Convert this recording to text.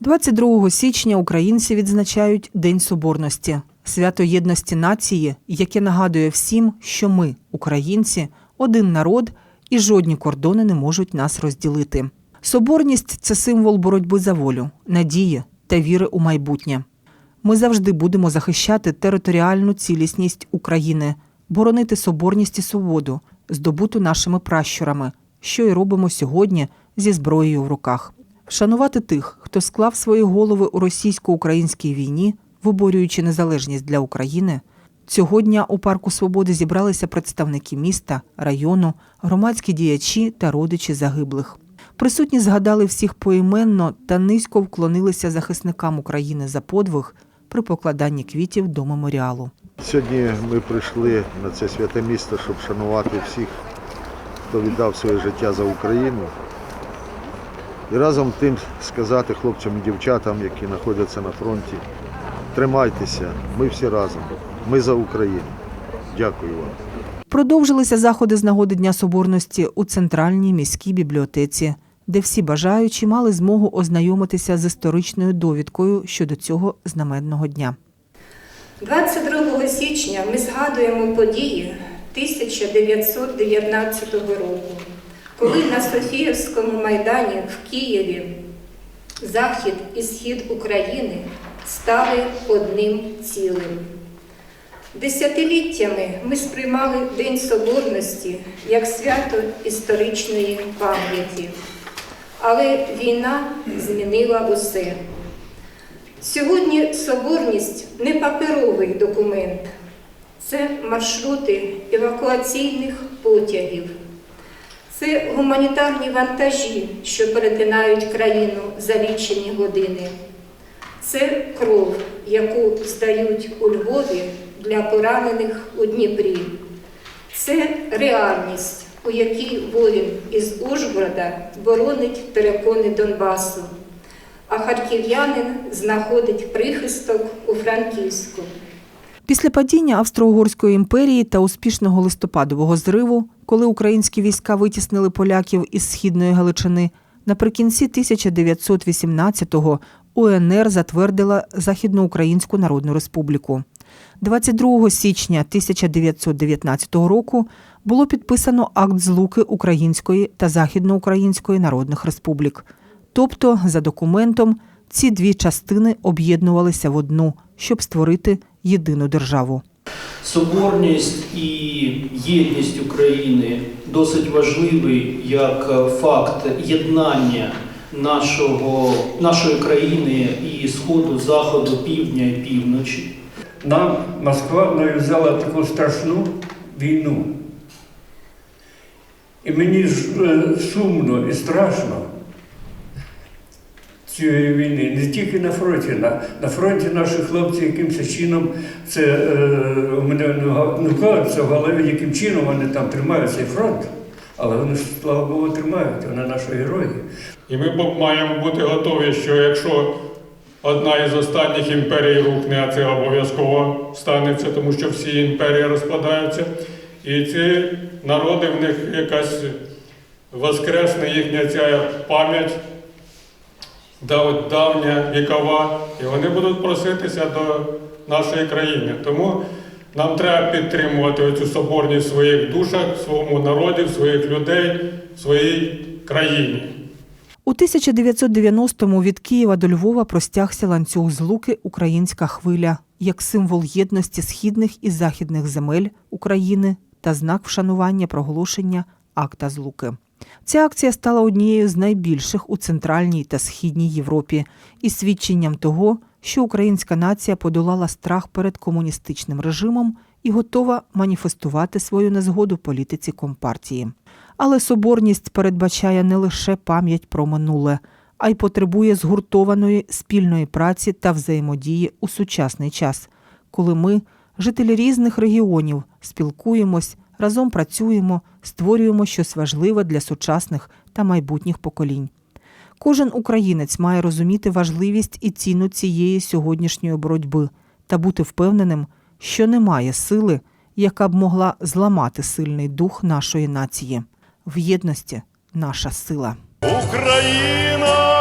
22 січня українці відзначають День Соборності, свято єдності нації, яке нагадує всім, що ми, українці, один народ і жодні кордони не можуть нас розділити. Соборність це символ боротьби за волю, надії та віри у майбутнє. Ми завжди будемо захищати територіальну цілісність України, боронити соборність і свободу, здобуту нашими пращурами, що й робимо сьогодні зі зброєю в руках. Вшанувати тих, хто склав свої голови у російсько-українській війні, виборюючи незалежність для України. Цього дня у парку Свободи зібралися представники міста, району, громадські діячі та родичі загиблих. Присутні згадали всіх поіменно та низько вклонилися захисникам України за подвиг при покладанні квітів до меморіалу. Сьогодні ми прийшли на це святе місто, щоб шанувати всіх, хто віддав своє життя за Україну. І разом тим сказати хлопцям і дівчатам, які знаходяться на фронті, тримайтеся, ми всі разом, ми за Україну. Дякую вам. Продовжилися заходи з нагоди Дня Соборності у центральній міській бібліотеці, де всі бажаючі мали змогу ознайомитися з історичною довідкою щодо цього знаменного дня. 22 січня ми згадуємо події 1919 року, коли на Софіївському майдані в Києві захід і схід України стали одним цілим. Десятиліттями ми сприймали День Соборності як свято історичної пам'яті, але війна змінила усе. Сьогодні соборність не паперовий документ, це маршрути евакуаційних потягів, це гуманітарні вантажі, що перетинають країну за лічені години. Це кров, яку здають у Львові для поранених у Дніпрі. Це реальність, у якій воїн із Ужгорода боронить перекони Донбасу, а харків'янин знаходить прихисток у Франківську. Після падіння Австро-Угорської імперії та успішного листопадового зриву, коли українські війська витіснили поляків із східної Галичини, наприкінці 1918-го УНР затвердила Західноукраїнську Народну Республіку. 22 січня 1919 року було підписано акт злуки Української та Західноукраїнської народних республік. Тобто, за документом, ці дві частини об'єднувалися в одну, щоб створити єдину державу. Соборність і єдність України досить важливий як факт єднання нашого, нашої країни і сходу, заходу, півдня і півночі. Нам Москва нав'язала таку страшну війну. І мені ж е, сумно і страшно цієї війни. Не тільки на фронті. На, на фронті наші хлопці якимось чином це е, у мене не вкладається в голові, яким чином вони там тримають цей фронт. Але вони, слава Богу, тримають, вони наші герої. І ми маємо бути готові, що якщо одна із останніх імперій рухне, а це обов'язково станеться, тому що всі імперії розпадаються, і ці народи в них якась воскресне їхня ця пам'ять давня, вікова, і вони будуть проситися до нашої країни. Тому нам треба підтримувати цю соборність в своїх душах, в своєму народі, в своїх людей, в своїй країні. У 1990-му від Києва до Львова простягся ланцюг злуки Українська хвиля як символ єдності східних і західних земель України та знак вшанування проголошення акта злуки. Ця акція стала однією з найбільших у центральній та східній Європі і свідченням того, що українська нація подолала страх перед комуністичним режимом і готова маніфестувати свою незгоду політиці компартії. Але соборність передбачає не лише пам'ять про минуле, а й потребує згуртованої спільної праці та взаємодії у сучасний час, коли ми, жителі різних регіонів, спілкуємось, разом працюємо, створюємо щось важливе для сучасних та майбутніх поколінь. Кожен українець має розуміти важливість і ціну цієї сьогоднішньої боротьби та бути впевненим, що немає сили, яка б могла зламати сильний дух нашої нації. В єдності наша сила. Україна,